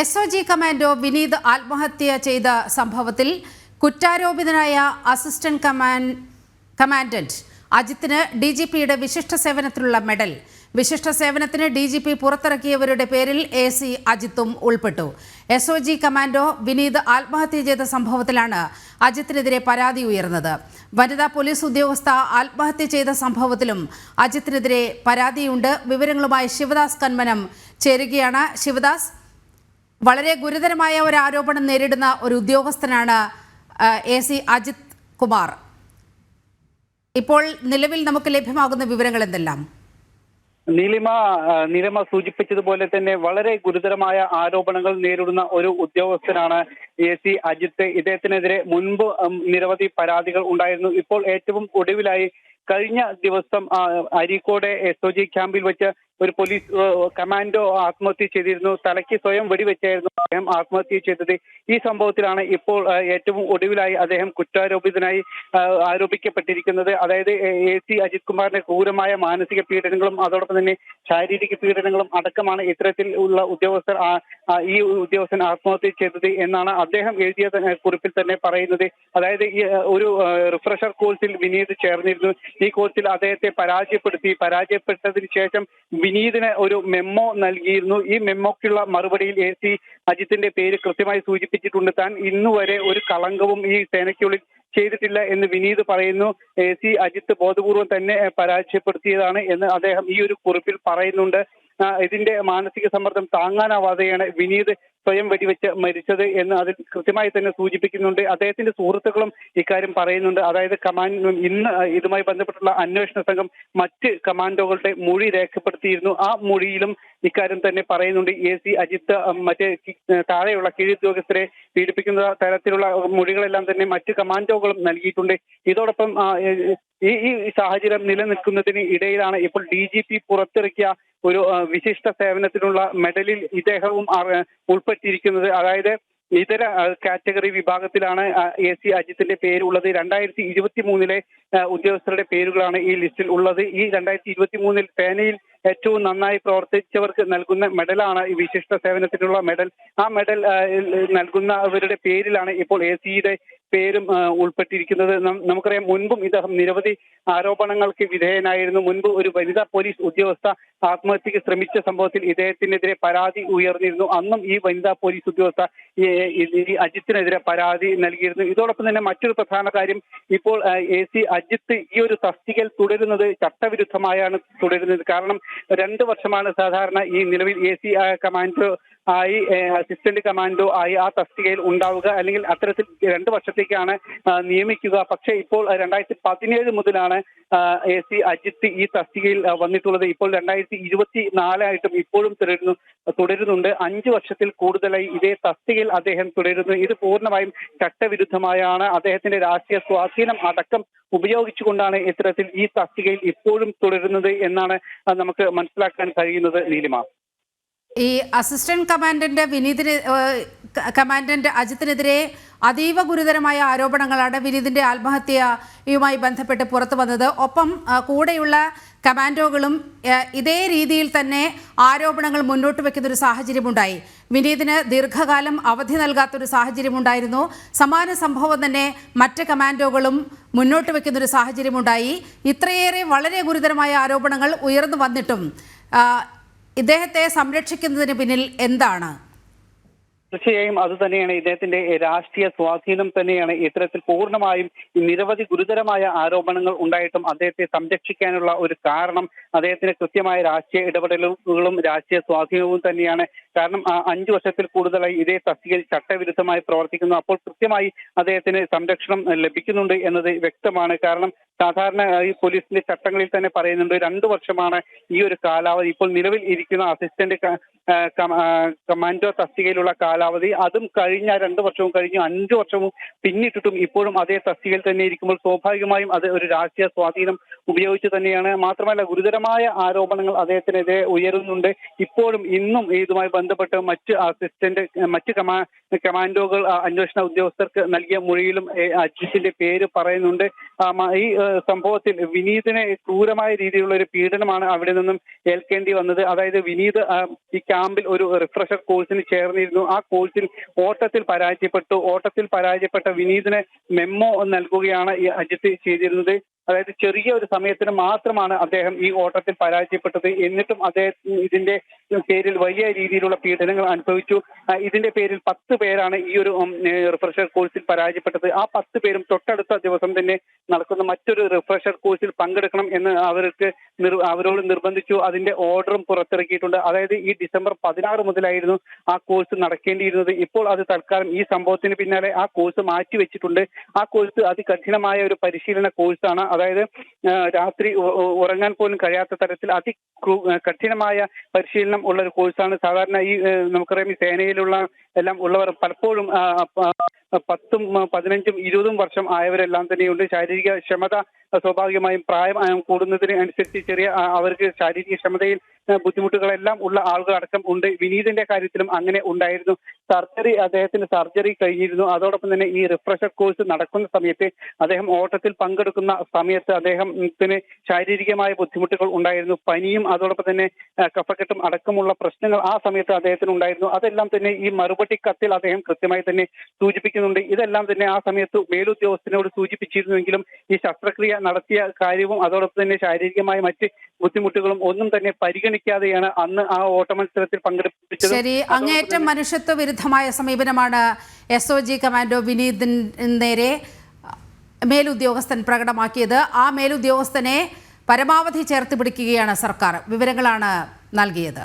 S O G commando Vineeth ആത്മഹത്യ ചെയ്ത സംഭവത്തിൽ കുറ്റാരോപിതനായ അസിസ്റ്റന്റ് കമാൻ കമാൻഡന്റ് അജിത്തിന് ഡി ജി പിയുടെ വിശിഷ്ട സേവനത്തിനുള്ള മെഡൽ. വിശിഷ്ട സേവനത്തിന് ഡി ജി പി പുറത്തിറക്കിയവരുടെ പേരിൽ എ സി അജിത്തും ഉൾപ്പെട്ടു. S O G commando Vineeth ആത്മഹത്യ ചെയ്ത സംഭവത്തിലാണ് അജിത്തിനെതിരെ പരാതി ഉയർന്നത്. വനിതാ പോലീസ് ഉദ്യോഗസ്ഥ ആത്മഹത്യ ചെയ്ത സംഭവത്തിലും അജിത്തിനെതിരെ പരാതിയുണ്ട്. വിവരങ്ങളുമായി ശിവദാസ് കന്മനം ചേരുകയാണ്. ശിവദാസ് വളരെ ഗുരുതരമായ ഒരു ആരോപണം നേരിടുന്ന ഒരു ഉദ്യോഗസ്ഥനാണ് എ സി അജിത് കുമാർ. ഇപ്പോൾ നിലവിൽ നമുക്ക് ലഭ്യമാകുന്ന വിവരങ്ങൾ എന്തെല്ലാം? നീലിമ നീലിമ സൂചിപ്പിച്ചതുപോലെ തന്നെ വളരെ ഗുരുതരമായ ആരോപണങ്ങൾ നേരിടുന്ന ഒരു ഉദ്യോഗസ്ഥനാണ് എ സി അജിത്ത് ഇദ്ദേഹത്തിനെതിരെ മുൻപ് നിരവധി പരാതികൾ ഉണ്ടായിരുന്നു. ഇപ്പോൾ ഏറ്റവും ഒടുവിലായി കഴിഞ്ഞ ദിവസം അരീക്കോട് എസ് ഒ ജി ക്യാമ്പിൽ വെച്ച് ഒരു പോലീസ് കമാൻഡോ ആത്മഹത്യ ചെയ്തിരുന്നു. തലയ്ക്ക് സ്വയം വെടിവെച്ചായിരുന്നു അദ്ദേഹം ആത്മഹത്യ ചെയ്തത്. ഈ സംഭവത്തിലാണ് ഇപ്പോൾ ഏറ്റവും ഒടുവിലായി അദ്ദേഹം കുറ്റാരോപിതനായി ആരോപിക്കപ്പെട്ടിരിക്കുന്നത്. അതായത് എ സി അജിത് കുമാറിന്റെ ക്രൂരമായ മാനസിക പീഡനങ്ങളും അതോടൊപ്പം തന്നെ ശാരീരിക പീഡനങ്ങളും അടക്കമാണ് ഇത്തരത്തിൽ ഉള്ള ഉദ്യോഗസ്ഥർ ഈ ഉദ്യോഗസ്ഥൻ ആത്മഹത്യ ചെയ്തത് എന്നാണ് അദ്ദേഹം എഴുതിയ കുറിപ്പിൽ തന്നെ പറയുന്നത്. അതായത് ഈ ഒരു റിഫ്രഷർ കോഴ്സിൽ വിനീത് ചേർന്നിരുന്നു. ഈ കോഴ്സിൽ അദ്ദേഹത്തെ പരാജയപ്പെടുത്തി. പരാജയപ്പെട്ടതിന് ശേഷം വിനീതിന് ഒരു മെമ്മോ നൽകിയിരുന്നു. ഈ മെമ്മോക്കുള്ള മറുപടിയിൽ എ സി അജിത്തിന്റെ പേര് കൃത്യമായി സൂചിപ്പിച്ചിട്ടുണ്ട്. താൻ ഇന്നുവരെ ഒരു കളങ്കവും ഈ സേനയ്ക്കുള്ളിൽ ചെയ്തിട്ടില്ല എന്ന് വിനീത് പറയുന്നു. എ സി അജിത്ത് ബോധപൂർവം തന്നെ പരാജയപ്പെടുത്തിയതാണ് എന്ന് അദ്ദേഹം ഈ ഒരു കുറിപ്പിൽ പറയുന്നുണ്ട്. ഇതിന്റെ മാനസിക സമ്മർദ്ദം താങ്ങാനാവാതെയാണ് വിനീത് സ്വയം വെടിവെച്ച് മരിച്ചത് എന്ന് അതിൽ കൃത്യമായി തന്നെ സൂചിപ്പിക്കുന്നുണ്ട്. അദ്ദേഹത്തിന്റെ സുഹൃത്തുക്കളും ഇക്കാര്യം പറയുന്നുണ്ട്. അതായത് കമാൻഡ് ഇന്ന് ഇതുമായി ബന്ധപ്പെട്ടുള്ള അന്വേഷണ സംഘം മറ്റ് കമാൻഡോകളുടെ മൊഴി രേഖപ്പെടുത്തിയിരുന്നു. ആ മൊഴിയിലും ഇക്കാര്യം തന്നെ പറയുന്നുണ്ട്. എ സി അജിത്ത് മറ്റ് താഴെയുള്ള കീഴുദ്യോഗസ്ഥരെ പീഡിപ്പിക്കുന്ന തരത്തിലുള്ള മൊഴികളെല്ലാം തന്നെ മറ്റ് കമാൻഡോകളും നൽകിയിട്ടുണ്ട്. ഇതോടൊപ്പം ഈ ഈ സാഹചര്യം നിലനിൽക്കുന്നതിന് ഇടയിലാണ് ഇപ്പോൾ ഡി ജി പി പുറത്തിറക്കിയ ഒരു വിശിഷ്ട സേവനത്തിനുള്ള മെഡലിൽ ഇദ്ദേഹവും ആ, ഉൾപ്പെട്ടിരിക്കുന്നത് അതായത് ഇതര കാറ്റഗറി വിഭാഗത്തിലാണ് എ സി അജിത്തിന്റെ പേരുള്ളത്. രണ്ടായിരത്തി ഇരുപത്തി മൂന്നിലെ ഉദ്യോഗസ്ഥരുടെ പേരുകളാണ് ഈ ലിസ്റ്റിൽ ഉള്ളത്. ഈ രണ്ടായിരത്തി ഇരുപത്തി മൂന്നിൽ സേനയിൽ ഏറ്റവും നന്നായി പ്രവർത്തിച്ചവർക്ക് നൽകുന്ന മെഡലാണ് ഈ വിശിഷ്ട സേവനത്തിനുള്ള മെഡൽ. ആ മെഡൽ നൽകുന്നവരുടെ പേരിലാണ് ഇപ്പോൾ എ സിയുടെ പേരും ഉൾപ്പെട്ടിരിക്കുന്നത്. നമുക്കറിയാം മുൻപും ഇദ്ദേഹം നിരവധി ആരോപണങ്ങൾക്ക് വിധേയനായിരുന്നു. മുൻപ് ഒരു വനിതാ പോലീസ് ഉദ്യോഗസ്ഥ ആത്മഹത്യക്ക് ശ്രമിച്ച സംഭവത്തിൽ ഇദ്ദേഹത്തിനെതിരെ പരാതി ഉയർന്നിരുന്നു. അന്നും ഈ വനിതാ പോലീസ് ഉദ്യോഗസ്ഥ അജിത്തിനെതിരെ പരാതി നൽകിയിരുന്നു. ഇതോടൊപ്പം തന്നെ മറ്റൊരു പ്രധാന കാര്യം. ഇപ്പോൾ എ സി അജിത്ത് ഈ ഒരു തസ്തികയിൽ തുടരുന്നത് ചട്ടവിരുദ്ധമായാണ് തുടരുന്നത്. കാരണം രണ്ട് വർഷമാണ് സാധാരണ ഈ നിലവിൽ എ സി കമാൻഡോ ആയി അസിസ്റ്റന്റ് കമാൻഡോ ആയി ആ തസ്തികയിൽ ഉണ്ടാവുക. അല്ലെങ്കിൽ അത്തരത്തിൽ രണ്ട് വർഷത്തേക്കാണ് നിയമിക്കുക. പക്ഷേ ഇപ്പോൾ രണ്ടായിരത്തി പതിനേഴ് മുതലാണ് എ സി അജിത്ത് ഈ തസ്തികയിൽ വന്നിട്ടുള്ളത്. ഇപ്പോൾ രണ്ടായിരത്തി ഇരുപത്തി നാലായിട്ടും ഇപ്പോഴും തുടരുന്നു തുടരുന്നുണ്ട്. അഞ്ച് വർഷത്തിൽ കൂടുതലായി ഇതേ തസ്തികയിൽ അദ്ദേഹം തുടരുന്നു. ഇത് പൂർണമായും ചട്ടവിരുദ്ധമായാണ്. അദ്ദേഹത്തിന്റെ രാഷ്ട്രീയ സ്വാധീനം അടക്കം ഉപയോഗിച്ചുകൊണ്ടാണ് ഇത്തരത്തിൽ ഈ തസ്തികയിൽ ഇപ്പോഴും തുടരുന്നത് എന്നാണ് നമുക്ക് മനസ്സിലാക്കാൻ കഴിയുന്നത് നീലിമ. ഈ അസിസ്റ്റന്റ് കമാൻഡന്റ് വിനീതിന് കമാൻഡന്റ് അജിത്തിനെതിരെ അതീവ ഗുരുതരമായ ആരോപണങ്ങളാണ് വിനീതിന്റെ ആത്മഹത്യയുമായി ബന്ധപ്പെട്ട് പുറത്തു വന്നത്. ഒപ്പം കൂടെയുള്ള കമാൻഡോകളും ഇതേ രീതിയിൽ തന്നെ ആരോപണങ്ങൾ മുന്നോട്ട് വെക്കുന്ന ഒരു സാഹചര്യമുണ്ടായി. വിനീതിന് ദീർഘകാലം അവധി നൽകാത്തൊരു സാഹചര്യമുണ്ടായിരുന്നു. സമാന സംഭവം തന്നെ മറ്റ് കമാൻഡോകളും മുന്നോട്ട് വെക്കുന്ന ഒരു സാഹചര്യമുണ്ടായി. ഇത്രയേറെ വളരെ ഗുരുതരമായ ആരോപണങ്ങൾ ഉയർന്നു വന്നിട്ടും ഇദ്ദേഹത്തെ സംരക്ഷിക്കുന്നതിന് പിന്നിൽ എന്താണ്? തീർച്ചയായും അത് തന്നെയാണ് ഇദ്ദേഹത്തിന്റെ രാഷ്ട്രീയ സ്വാധീനം തന്നെയാണ്. ഇത്തരത്തിൽ പൂർണമായും നിരവധി ഗുരുതരമായ ആരോപണങ്ങൾ ഉണ്ടായിട്ടും അദ്ദേഹത്തെ സംരക്ഷിക്കാനുള്ള ഒരു കാരണം അദ്ദേഹത്തിന് കൃത്യമായ രാഷ്ട്രീയ ഇടപെടലുകളും രാഷ്ട്രീയ സ്വാധീനവും തന്നെയാണ്. കാരണം അഞ്ചു വർഷത്തിൽ കൂടുതലായി ഇതേ തസ്തികയിൽ ചട്ടവിരുദ്ധമായി പ്രവർത്തിക്കുന്നു. അപ്പോൾ കൃത്യമായി അദ്ദേഹത്തിന് സംരക്ഷണം ലഭിക്കുന്നുണ്ട് എന്നത് വ്യക്തമാണ്. കാരണം സാധാരണ ഈ പോലീസിന്റെ ചട്ടങ്ങളിൽ തന്നെ പറയുന്നുണ്ട് രണ്ടു വർഷമാണ് ഈ ഒരു കാലാവധി. ഇപ്പോൾ നിലവിൽ ഇരിക്കുന്ന അസിസ്റ്റന്റ് കമാൻഡോ തസ്തികയിലുള്ള കാലാവധി. അതും കഴിഞ്ഞ രണ്ടു വർഷവും കഴിഞ്ഞു അഞ്ചു വർഷവും പിന്നിട്ടിട്ടും ഇപ്പോഴും അതേ തസ്തികയിൽ തന്നെ ഇരിക്കുമ്പോൾ സ്വാഭാവികമായും അത് ഒരു രാഷ്ട്രീയ സ്വാധീനം ഉപയോഗിച്ച് തന്നെയാണ്. മാത്രമല്ല ഗുരുതരമായ ആരോപണങ്ങൾ അദ്ദേഹത്തിനെതിരെ ഉയരുന്നുണ്ട്. ഇപ്പോഴും ഇന്നും ഇതുമായി ബന്ധപ്പെട്ട് മറ്റ് അസിസ്റ്റന്റ് മറ്റ് കമാ കമാൻഡോകൾ അന്വേഷണ ഉദ്യോഗസ്ഥർക്ക് നൽകിയ മൊഴിയിലും അജിത്തിന്റെ പേര് പറയുന്നുണ്ട്. ഈ സംഭവത്തിൽ വിനീതിനെ ക്രൂരമായ രീതിയിലുള്ള ഒരു പീഡനമാണ് അവിടെ നിന്നും ഏൽക്കേണ്ടി വന്നത്. അതായത് വിനീത് ഈ ക്യാമ്പിൽ ഒരു റിഫ്രഷർ കോഴ്സിന് ചേർന്നിരുന്നു. ആ കോഴ്സിൽ ഓട്ടത്തിൽ പരാജയപ്പെട്ടു. ഓട്ടത്തിൽ പരാജയപ്പെട്ട വിനീതിന് മെമ്മോ നൽകുകയാണ് ഈ അജിത്ത് ചെയ്തിരുന്നത്. അതായത് ചെറിയ ഒരു സമയത്തിന് മാത്രമാണ് അദ്ദേഹം ഈ ഓട്ടത്തിൽ പരാജയപ്പെട്ടത്. എന്നിട്ടും അദ്ദേഹം ഇതിന്റെ പേരിൽ വലിയ രീതിയിലുള്ള പീഡനങ്ങൾ അനുഭവിച്ചു. ഇതിന്റെ പേരിൽ പത്ത് പേരാണ് ഈ ഒരു റിഫ്രഷർ കോഴ്സിൽ പരാജയപ്പെട്ടത്. ആ പത്ത് പേരും തൊട്ടടുത്ത ദിവസം തന്നെ നടക്കുന്ന മറ്റൊരു റിഫ്രഷർ കോഴ്സിൽ പങ്കെടുക്കണം എന്ന് അവർക്ക് അവരോട് നിർബന്ധിച്ചു. അതിന്റെ ഓർഡറും പുറത്തിറക്കിയിട്ടുണ്ട്. അതായത് ഈ ഡിസംബർ പതിനാറ് മുതലായിരുന്നു ആ കോഴ്സ് നടക്കേണ്ടിയിരുന്നത്. ഇപ്പോൾ അത് തൽക്കാലം ഈ സംഭവത്തിന് പിന്നാലെ ആ കോഴ്സ് മാറ്റിവെച്ചിട്ടുണ്ട് ആ കോഴ്സ് അതികഠിനമായ ഒരു പരിശീലന കോഴ്സാണ് അതായത് രാത്രി ഉറങ്ങാൻ പോലും കഴിയാത്ത തരത്തിൽ അതി കഠിനമായ പരിശീലനം ഉള്ള ഒരു കോഴ്സാണ്. സാധാരണ ഈ നമുക്കറിയാം ഈ സേനയിലുള്ള എല്ലാം ഉള്ളവർ പലപ്പോഴും പത്തും പതിനഞ്ചും ഇരുപതും വർഷം ആയവരെല്ലാം തന്നെയുണ്ട്. ശാരീരിക ക്ഷമത സ്വാഭാവികമായും പ്രായം കൂടുന്നതിന് അനുസരിച്ച് ചെറിയ അവർക്ക് ശാരീരിക ക്ഷമതയിൽ ബുദ്ധിമുട്ടുകളെല്ലാം ഉള്ള ആളുകൾ അടക്കം ഉണ്ട്. വിനീതിന്റെ കാര്യത്തിലും അങ്ങനെ ഉണ്ടായിരുന്നു. സർജറി അദ്ദേഹത്തിന് സർജറി കഴിഞ്ഞിരുന്നു. അതോടൊപ്പം തന്നെ ഈ റിഫ്രഷർ കോഴ്സ് നടക്കുന്ന സമയത്ത് അദ്ദേഹം ഓട്ടത്തിൽ പങ്കെടുക്കുന്ന സമയത്ത് അദ്ദേഹത്തിന് ശാരീരികമായ ബുദ്ധിമുട്ടുകൾ ഉണ്ടായിരുന്നു. പനിയും അതോടൊപ്പം തന്നെ കഫക്കെട്ടും അടക്കമുള്ള പ്രശ്നങ്ങൾ ആ സമയത്ത് അദ്ദേഹത്തിന് ഉണ്ടായിരുന്നു. അതെല്ലാം തന്നെ ഈ മറുപടി കത്തിൽ അദ്ദേഹം കൃത്യമായി തന്നെ സൂചിപ്പിക്കുന്നുണ്ട്. ഇതെല്ലാം തന്നെ ആ സമയത്ത് മേലുദ്യോഗസ്ഥനോട് സൂചിപ്പിച്ചിരുന്നുവെങ്കിലും ഈ ശസ്ത്രക്രിയ നടത്തിയ കാര്യവും അതോടൊപ്പം തന്നെ ശാരീരികമായ മറ്റ് ബുദ്ധിമുട്ടുകളും ഒന്നും തന്നെ പരിഗണിക്കാതെയാണ് അന്ന് ആ ഓട്ട മത്സരത്തിൽ പങ്കെടുപ്പിച്ചത്. ശരി അങ്ങേയറ്റം മനുഷ്യത്വ വിരുദ്ധമായ സമീപനമാണ് എസ് ഒ ജി കമാൻഡോ വിനീതിന് നേരെ മേലുദ്യോഗസ്ഥൻ പ്രകടമാക്കിയത്. ആ മേലുദ്യോഗസ്ഥനെ പരമാവധി ചേർത്ത് പിടിക്കുകയാണ് സർക്കാർ. വിവരങ്ങളാണ് നൽകിയത്.